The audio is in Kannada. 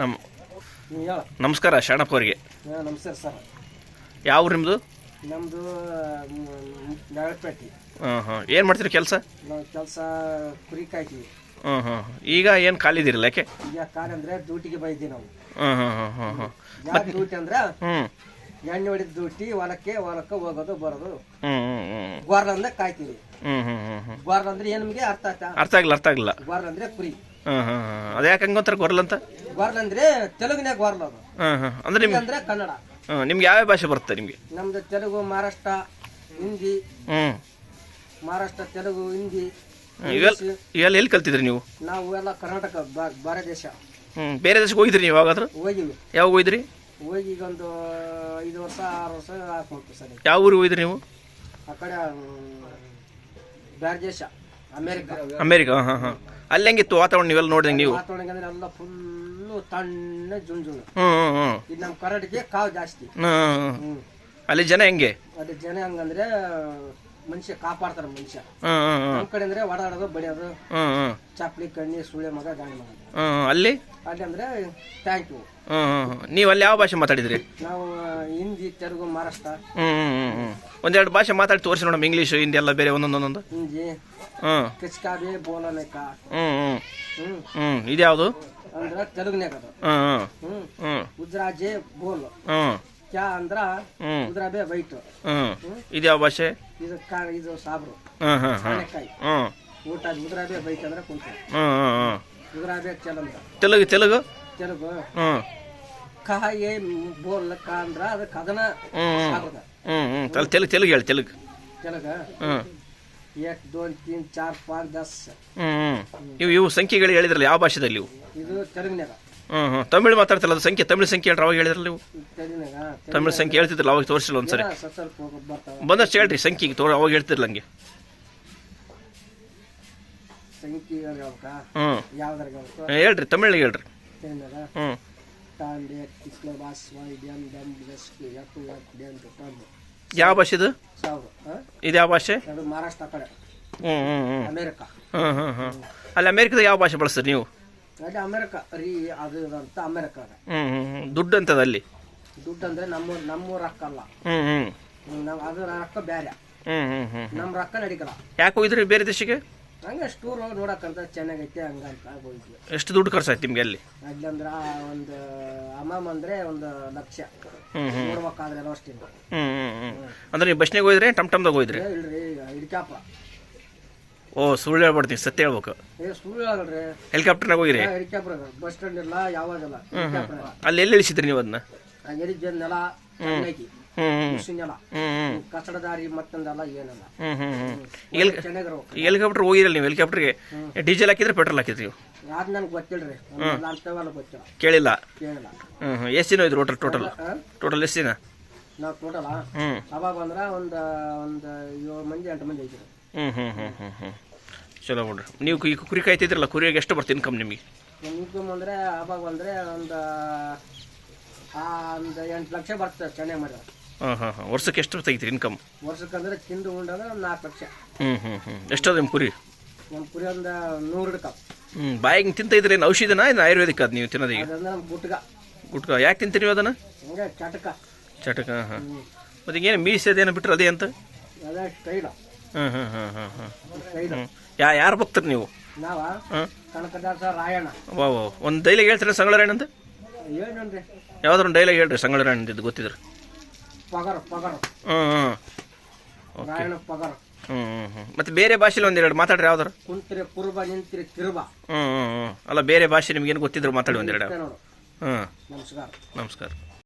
ನಮ್ಮ ನಮಸ್ಕಾರ ಶರಣಪ್ಪ ಅವರಿಗೆ. ಹಾಂ ನಮಸ್ಕಾರ ಸರ್. ಯಾವ ನಿಮ್ಮದು ನಮ್ಮದು ನಾಗಪೇಟೆ ಹಾಂ ಹಾಂ. ಏನು ಮಾಡ್ತೀರಿ ಕೆಲಸ? ನಾವು ಕೆಲಸ ಕುರಿ ಕಾಯ್ತೀವಿ ಹಾಂ ಹಾಂ. ಈಗ ಏನು ಖಾಲಿದಿರಲ್ಲ ಯಾಕೆ? ಈಗ ಕಾಲ ಅಂದರೆ ಡ್ಯೂಟಿಗೆ ಬೈತೀವಿ ನಾವು. ಹ್ಮ್ ಹ್ಮ್ ಹ್ಮ್ ಹ್ಮ್ ಹ್ಮ್ ಯಾವ ಡ್ಯೂಟಿ ಅಂದ್ರೆ ಹ್ಞೂ ಎಣ್ಣೆ ಹೊಡಿದ ಡ್ಯೂಟಿ ಹೊಲಕ್ಕೆ ಹೊಲಕ್ಕೆ ಹೋಗೋದು ಬರೋದು. ಹ್ಞೂ ಹ್ಞೂ ಹ್ಞೂ ಗ್ವಾರ್ಲ ಅಂದ್ರೆ ಕಾಯ್ತೀವಿ. ಹ್ಞೂ ಹ್ಞೂ ಹ್ಞೂ ಹ್ಞೂ ಅಂದ್ರೆ ಏನು ನಿಮಗೆ ಅರ್ಥ ಆಯ್ತಾ? ಅರ್ಥ ಆಗಿಲ್ಲ ಅರ್ಥ ಆಗಿಲ್ಲ ಗ್ವಾರ್ಲ ಅಂದ್ರೆ ಕುರಿ. ಹಾಂ ಹಾಂ ಹಾಂ. ಅದು ಯಾಕೆ ಹಂಗಂತಾರೆ ಗೊರಲ್ಲ ಅಂತ? ಗ್ವಾರ್ಲ ಅಂದ್ರೆ ತೆಲುಗಿನಾಗ ಗ್ವಾರ್ಲ ಅದು. ಹಾಂ ಹಾಂ ಅಂದ್ರೆ ನಿಮ್ಗೆ ಅಂದ್ರೆ ಕನ್ನಡ. ಹಾಂ ನಿಮ್ಗೆ ಯಾವ್ಯಾವ ಭಾಷೆ ಬರುತ್ತೆ ನಿಮಗೆ? ನಮ್ದು ತೆಲುಗು ಮಹಾರಾಷ್ಟ್ರ ಹಿಂದಿ. ಹ್ಞೂ ಮಹಾರಾಷ್ಟ್ರ ತೆಲುಗು ಹಿಂದಿ ಇವೆಲ್ಲ ಇವೆಲ್ಲ ಎಲ್ಲಿ ಕಲ್ತಿದ್ರಿ ನೀವು? ನಾವು ಎಲ್ಲ ಕರ್ನಾಟಕ ಬಾ- ಭಾರತ ದೇಶ. ಹ್ಞೂ ಬೇರೆ ದೇಶಕ್ಕೆ ಹೋಗಿದ್ರಿ ನೀವು ಯಾವಾಗಾದ್ರೂ? ಹೋಗಿವಿ. ಯಾವಾಗ ಹೋಗಿದ್ರಿ? ಹೋಗಿ ಈಗ ಒಂದು ಐದು ವರ್ಷ ಆರು ವರ್ಷ ಸರಿ. ಯಾವ ಊರಿಗೆ ಹೋಗಿದ್ರಿ ನೀವು? ಆ ಕಡೆ ಬೇರೆ ದೇಶ. ಅಮೇರಿಕ. ಅಮೇರಿಕಾ ಹಾಂ ಹಾಂ ಅಲ್ಲಿ ಹೆಂಗಿತ್ತು ವಾತಾವರಣ ನೀವೆಲ್ಲ ನೋಡಿದಂಗೆ ನೀವು? ವಾತಾವರಣ ಅಂದ್ರೆ ಎಲ್ಲ ಫುಲ್ಲು ತಣ್ಣ ಜುಂಜುಣ ಜುಣು. ಹ್ಞೂ ಹ್ಞೂ ಹ್ಞೂ ಇದು ನಮ್ಮ ಕರ್ನಾಟಕಕ್ಕೆ ಕಾವು ಜಾಸ್ತಿ. ಹ್ಞೂ ಹ್ಞೂ ಹ್ಮ್. ಅಲ್ಲಿ ಜನ ಹೆಂಗೆ? ಅಲ್ಲಿ ಜನ ಹಂಗಂದ್ರೆ ಮನುಷ್ಯ ಕಾಪಾಡ್ತಾರ ಮನುಷ್ಯ. ನಮ್ ಕಡೆ ಅಂದ್ರೆ ಓಡಾಡೋದು ಬಡಿಯೋದು ಚಾಪ್ಲಿ ಕಣ್ಣಿ ಸುಳ್ಳೆ ಮಗ ಗಾಳಿ ಮಗ. ಅಲ್ಲಿ? ಅಲ್ಲಿ ಅಂದ್ರೆ ಥ್ಯಾಂಕ್ ಯು ನೀವು ಅಲ್ಲಿ ಯಾವ ಭಾಷೆ ಮಾತಾಡಿದ್ರಿ? ನಾವು ಹಿಂದಿ ತೆಲುಗು ಮಹಾರಾಷ್ಟ್ರ. ಒಂದೆರಡು ಭಾಷೆ ಮಾತಾಡಿ ತೋರಿಸಿ ನೋಡಮ್ ಇಂಗ್ಲೀಷು ಹಿಂದಿ ಎಲ್ಲ ಬೇರೆ ಒಂದೊಂದೊಂದು. ಒಂದೊಂದು ಹಿಂದಿ ಕಿಚ್ಕಾಬಿ ಬೋಲನೆಕ. ಹ್ಮ್ ಇದ್ಯಾವುದು ಅಂದ್ರೆ ತೆಲುಗುನೇ ಅದು. ಹ್ಮ್. ಉದ್ರಾಜೆ ಬೋಲ್. ಕ್ಯಾ ಅಂದ್ರ ಉದ್ರಾಬೆ ವೈಟ್. ಇದ್ಯಾವ ಭಾಷೆ? ಇದು ಇದು ಸಾಬ್ರು. ಹಾಂ ಹಾಂ ಹಾಂ. ಕಾಯಿ ಹ್ಞೂ ಊಟ ಅಂದ್ರೆ ಕುಂತ ಚಲಂದ. ತೆಲುಗು ತೆಲುಗು? ತೆಲುಗು. ಹ್ಞೂ ಕಾಯಿ ಬೋಲ್ ಕ ಅಂದ್ರ ಅದು ಕದನ ಹ್ಞೂ ಹ್ಞೂ ಸಾಬ್ರದ. ಹ್ಞೂ ಹ್ಞೂ ತಲೆ ತೆಲುಗು ತೆಲುಗು ಹೇಳಿ ತೆಲುಗು. ತೆಲುಗ? ಏಕ್ ದೋನ್ ತೀನ್ ಚಾರ್ ಪಾಂಚ್ ದಸ್. ಇವು ಇವು ಸಂಖ್ಯೆಗಳು ಹೇಳಿದ್ರಲ್ಲ ಯಾವ ಭಾಷೆದಲ್ಲಿ ಇವು? ಇದು ತೆಲುಗಿನಾಗ ಹ್ಞೂ ಹ್ಞೂ ತಮಿಳು ಮಾತಾಡ್ತಿಲ್ಲ ಅದು ಸಂಖ್ಯೆ ತಮಿಳು ಸಂಖ್ಯೆ ಹೇಳ್ರಿ ಅವಾಗ ಹೇಳಿದ್ರಲ್ಲ ನೀವು? ತಮಿಳು ಸಂಖ್ಯೆ ಹೇಳ್ತಿದ್ರಲ್ಲ ಅವಾಗ ತೋರಿಸಿಲ್ಲ ಒಂದ್ಸರಿ. ಬಂದಷ್ಟು ಹೇಳ್ರಿ ಸಂಖ್ಯೆಗೆ ತೋರ ಅವಾಗ ಹೇಳ್ತಿರ್ಲ ಹಂಗೆ. ಹ್ಞೂ ಹೇಳ್ರಿ ತಮಿಳಿಗೆ ಹೇಳ್ರಿ ಹ್ಞೂ ಯಾವ ಭಾಷೆ ಇದು? ಇದು ಯಾವ ಭಾಷೆ? ಹ್ಞೂ ಹ್ಞೂ ಹ್ಞೂ ಹ್ಞೂ ಹ್ಞೂ ಅಲ್ಲಿ ಅಮೇರಿಕದ ಯಾವ ಭಾಷೆ ಬಳಸ್ತೀರಿ ನೀವು? ಅದೇ ಅಮೇರಿಕ ರೀ ಅದು ಅಂತ ಅಮೇರಿಕಾಗ ಹ್ಞೂ ಹ್ಞೂ ಹ್ಞೂ ದುಡ್ಡು ಅಂತದ ಅಲ್ಲಿ? ದುಡ್ಡು ಅಂದ್ರೆ ನಮ್ಮ ನಮ್ಮೂರ ರೊಕ್ಕ ಅಲ್ಲ. ಹ್ಞೂ ನಾವು ಅದು ರೊಕ್ಕ ಬೇರೆ ಹ್ಞೂ ಹ್ಞೂ ನಮ್ಮ ರೊಕ್ಕ ನಡೀಕಲ್ಲ. ಯಾಕೆ ಹೋಗಿದ್ರಿ ಬೇರೆ ದೇಶಕ್ಕೆ? ಹಂಗೆ ಟೂರ್ ನೋಡಕ್ಕಂತ ಚೆನ್ನಾಗೈತೆ ಹಂಗಂತ ಹೋಗಿದ್ವಿ. ಎಷ್ಟು ದುಡ್ಡು ಖರ್ಚಾಯ್ತು ನಿಮಗೆ ಅಲ್ಲಿ? ಅಲ್ಲಂದ್ರ ಒಂದು ಅಮಾಮ್ ಅಂದ್ರೆ ಒಂದು ಲಕ್ಷ. ನೋಡ್ಬೇಕಾದ್ರೆ ಎಲ್ಲ ಹ್ಮ್ ಹ್ಮ್ ಹ್ಞೂ ಅಂದ್ರೆ ನೀವು ಬಸ್ನಾಗ ಹೋಗಿದ್ರಿ ಟಮ್ ಟಮ್ದಾಗ ಹೋಗಿದ್ರಿ? ಇಲ್ರಿ ಹಿಡ್ಕ್ಯಾಪ ಓ ಸುಳ್ಳು ಹೇಳ್ಬಿಡ್ತೀವಿ ಸತ್ಯ ಹೇಳ್ಬೇಕು. ಏ ಸುಳ್ಳು ಹೇಳಲ್ರಿ. ಹೆಲಿಕಾಪ್ಟರ್ನಾಗ ಹೋಗಿರಿ? ಹೆಲಿಕಾಪ್ಟರ್ ಬಸ್ ಸ್ಟ್ಯಾಂಡ್ ಇಲ್ಲ ಯಾವಾಗಲ್ಲ? ಅಲ್ಲಿ ಎಲ್ಲಿ ಇಳಿಸಿದ್ರಿ ನೀವು ಅದನ್ನ? ನೆಲ ಹ್ಞೂ ಕೃಷಿ ನೆಲ. ಹ್ಞೂ ಹ್ಞೂ ಕಸಡ ದಾರಿ ಮತ್ತೊಂದಲ್ಲ ಏನಲ್ಲ. ಹೆಲಿಕಾಪ್ಟರ್ ಹೋಗಿರಲ್ಲ ನೀವು? ಹೆಲಿಕಾಪ್ಟರ್ಗೆ ಡೀಸೆಲ್ ಹಾಕಿದ್ರೆ ಪೆಟ್ರೋಲ್ ಹಾಕಿದ್ರಿ ನೀವು? ಯಾವ್ದು ನನಗೆ ಗೊತ್ತಿಲ್ರಿ. ಅಂತವೆಲ್ಲ ಗೊತ್ತಿಲ್ಲ. ಕೇಳಿಲ್ಲ? ಕೇಳಿಲ್ಲ. ಹ್ಞೂ ಹ್ಞೂ ಎಷ್ಟು ದಿನ ಹೋಯ್ತು ಟೋಟಲ್ ಟೋಟಲ್? ಟೋಟಲ್ ಎಷ್ಟು ದಿನ? ನಾವು ಟೋಟಲ ಅವಾಗ ಬಂದ್ರ ಒಂದು ಒಂದು ಏಳು ಮಂದಿ ಎಂಟು ಮಂದಿ ಐತಿರಿ ಹ್ಞೂ ಹ್ಞೂ ಹ್ಞೂ ಹ್ಞೂ ಹ್ಞೂ ಚಲೋ ಬಿಡ್ರಿ. ನೀವು ಈ ಕುರಿ ಕಾಯ್ತಿದ್ರಲ್ಲ ಕುರಿಯಾಗ ಎಷ್ಟು ಬರ್ತೀನಿ ಇನ್ಕಮ್ ನಿಮಗೆ? ಇನ್ಕಮ್ ಅಂದ್ರೆ ಆವಾಗ ಬಂದ್ರೆ ಒಂದು ಆ ಒಂದು ಎಂಟು ಲಕ್ಷ ಬರ್ತದೆ ಚೆನ್ನಾಗಿ ಮಾಡಿದ್ರೆ ಹಾಂ ಹಾಂ ಹಾಂ. ವರ್ಷಕ್ಕೆ ಎಷ್ಟು ತೆಗಿತೀರಿ ಇನ್ಕಮ್ ವರ್ಷಕ್ಕಂದ್ರೆ ತಿಂದು ಉಂಡಂದ್ರೆ ಒಂದು ನಾಲ್ಕು ಲಕ್ಷ. ಹ್ಞೂ ಹ್ಞೂ ಹ್ಞೂ ಎಷ್ಟದ ನಿಮ್ಮ ಕುರಿ? ನಮ್ಮ ಕುರಿ ಒಂದು ನೂರು ಹಿಡ್ಕ. ಹ್ಞೂ ಬಾಯಿಗೆ ತಿಂತ ಇದ್ರೆ ಏನು ಔಷಧಿನ ಏನು ಆಯುರ್ವೇದಿಕ್ ಅದು ನೀವು ತಿನ್ನೋದು ಅದಂದ್ರೆ ನಮ್ಮ ಗುಟ್ಗ ಗುಟ್ಕ. ಯಾಕೆ ತಿಂತೀರಿ ಅದನ್ನು? ಹಂಗೆ ಚಟಕ. ಚಟಕ ಹಾಂ ಹಾಂ. ಮತ್ತೆ ಏನು ಮೀಸದೇನು ಬಿಟ್ರೆ ಅದೇ ಅಂತ? ಅದೇ ಸ್ಟೈಲ. ಹ್ಞೂ ಹ್ಞೂ ಹ್ಞೂ ಹ್ಞೂ ಹ್ಞೂ ಹ್ಞೂ ಯಾ ಯಾರು ಭಕ್ತರು ನೀವು? ನಾವ? ಹಾಂ. ಕನಕದಾಸ ರಾಯಣ್ಣ. ವಾ ವಾ ಒಂದು ಡೈಲಾಗ್ ಹೇಳ್ತೀರಾ ಸಂಗಳರಾಯಣ ಅಂತ ಏನನ್ರಿ ಯಾವ್ದಾರು ಒಂದು ಡೈಲಾಗ್ ಹೇಳ್ರಿ ಸಂಗಳರಾಯಣ ಇದು ಗೊತ್ತಿದ್ರು. ಪಗರ ಪಗರ. ಹ್ಞೂ ಹ್ಞೂ ರಾಯಣ್ಣ ಪಗರ. ಹ್ಞೂ ಹ್ಞೂ ಹ್ಞೂ ಮತ್ತು ಬೇರೆ ಭಾಷೆಲಿ ಒಂದೆರಡು ಮಾತಾಡ್ರಿ ಯಾವ್ದಾರು ಕುಂತ್ರೆ ಕುರುಬ ನಿಂತ್ರೆ ಕಿರುಬ. ಹ್ಞೂ ಹ್ಞೂ ಹ್ಞೂ ಅಲ್ಲ ಬೇರೆ ಭಾಷೆ ನಿಮ್ಗೇನು ಗೊತ್ತಿದ್ರು ಮಾತಾಡಿ ಒಂದೆರಡು ನೋಡು. ಹ್ಞೂ ನಮಸ್ಕಾರ. ನಮಸ್ಕಾರ.